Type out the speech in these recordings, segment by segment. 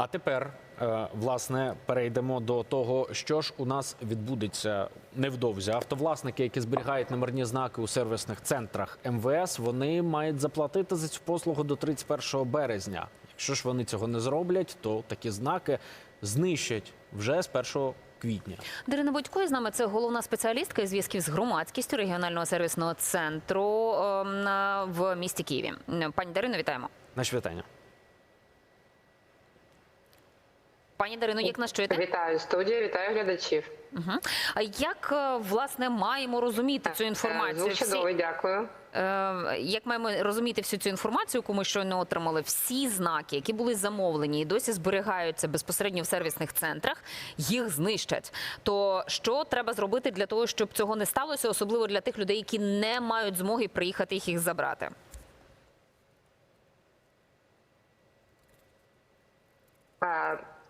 А тепер, е, власне, перейдемо до того, що ж у нас відбудеться невдовзі. Автовласники, які зберігають номерні знаки у сервісних центрах МВС, вони мають заплатити за цю послугу до 31 березня. Якщо ж вони цього не зроблять, то такі знаки знищать вже з 1 квітня. Дарина Бодько з нами це головна спеціалістка із зв'язків з громадськістю регіонального сервісного центру ем, в місті Києві. Пані Дарино, вітаємо. Наші вітання. Пані Дарино, як нас чуєте? Вітаю студію, вітаю глядачів. Угу. А як е, власне маємо розуміти цю інформацію? Звук Всі- чудовий, дякую. Е, як маємо розуміти всю цю інформацію, яку ми щойно отримали? Всі знаки, які були замовлені і досі зберігаються безпосередньо в сервісних центрах, їх знищать. То що треба зробити для того, щоб цього не сталося, особливо для тих людей, які не мають змоги приїхати їх їх забрати?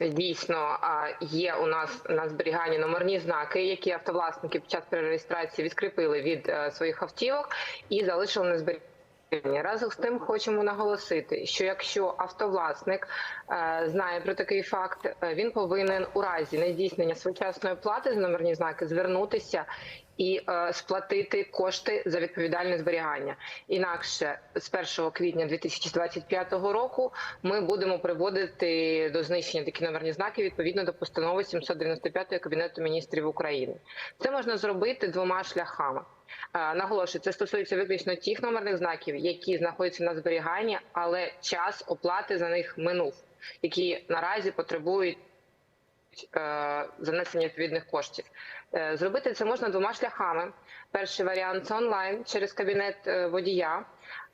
Дійсно, е, є у нас на зберіганні номерні знаки, які автовласники під час перереєстрації відкріпили від е, своїх автівок і залишили на зберігання. Разом з тим хочемо наголосити, що якщо автовласник е, знає про такий факт, він повинен у разі нездійснення своєчасної плати за номерні знаки звернутися і е, сплатити кошти за відповідальне зберігання. Інакше з 1 квітня 2025 року ми будемо приводити до знищення такі номерні знаки відповідно до постанови 795 Кабінету міністрів України. Це можна зробити двома шляхами. Е, Наголошую, це стосується виключно тих номерних знаків, які знаходяться на зберіганні, але час оплати за них минув, які наразі потребують занесення відповідних коштів. Е, Зробити це можна двома шляхами. Перший варіант це онлайн через кабінет е, водія.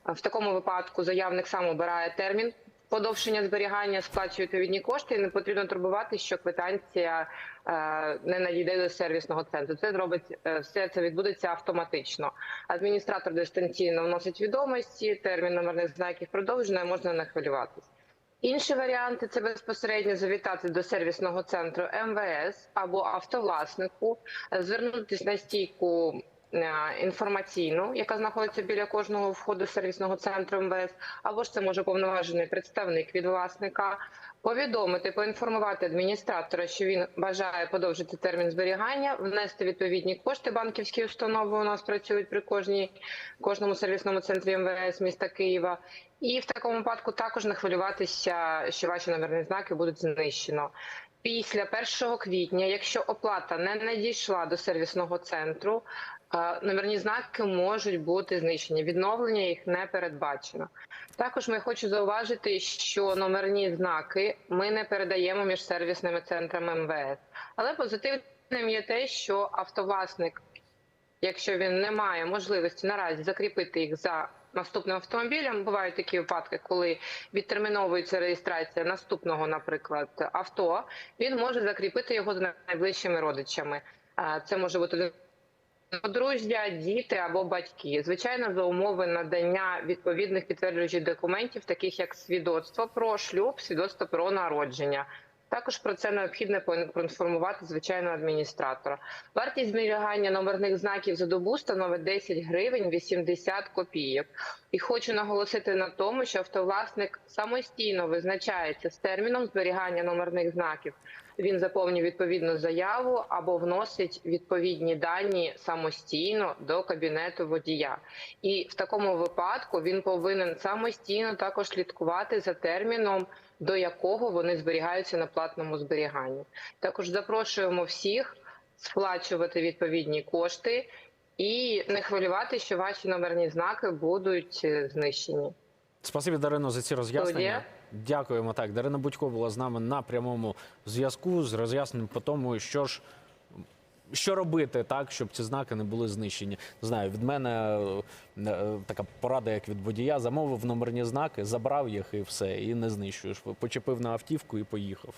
Е, В такому випадку заявник сам обирає термін подовження зберігання, сплачує відповідні кошти, і не потрібно турбувати, що квитанція е, не надійде до сервісного центру. Це зробить е, все це відбудеться автоматично. Адміністратор дистанційно вносить відомості, термін номерних знаків продовжено, можна не хвилюватись. Інші варіанти це безпосередньо завітати до сервісного центру МВС або автовласнику, звернутися на стійку інформаційну, яка знаходиться біля кожного входу сервісного центру МВС, або ж це може повноважений представник від власника. Повідомити, поінформувати адміністратора, що він бажає подовжити термін зберігання, внести відповідні кошти. Банківські установи у нас працюють при кожній кожному сервісному центрі МВС міста Києва. І в такому випадку також не хвилюватися, що ваші номерні знаки будуть знищено. Після 1 квітня, якщо оплата не надійшла до сервісного центру, е, номерні знаки можуть бути знищені. Відновлення їх не передбачено. Також ми хочу зауважити, що номерні знаки ми не передаємо між сервісними центрами МВС. Але позитивним є те, що автовласник якщо він не має можливості наразі закріпити їх за наступним автомобілем. Бувають такі випадки, коли відтерміновується реєстрація наступного, наприклад, авто. Він може закріпити його за найближчими родичами. Це може бути подружжя, діти або батьки. Звичайно, за умови надання відповідних підтверджуючих документів, таких як свідоцтво про шлюб, свідоцтво про народження. Також про це необхідно проінформувати звичайного адміністратора. Вартість зберігання номерних знаків за добу становить 10 гривень 80 копійок. І хочу наголосити на тому, що автовласник самостійно визначається з терміном зберігання номерних знаків. Він заповнює відповідну заяву або вносить відповідні дані самостійно до кабінету водія. І в такому випадку він повинен самостійно також слідкувати за терміном, до якого вони зберігаються на платному зберіганні. Також запрошуємо всіх сплачувати відповідні кошти і не хвилювати, що ваші номерні знаки будуть е, знищені. Спасибі, Дарино, за ці роз'яснення. Дякуємо. Так, Дарина Будько була з нами на прямому зв'язку з роз'ясненням по тому, що ж. Що робити так, щоб ці знаки не були знищені? Не знаю, від мене е, е, така порада, як від водія, замовив номерні знаки, забрав їх і все, і не знищуєш. Почепив на автівку і поїхав.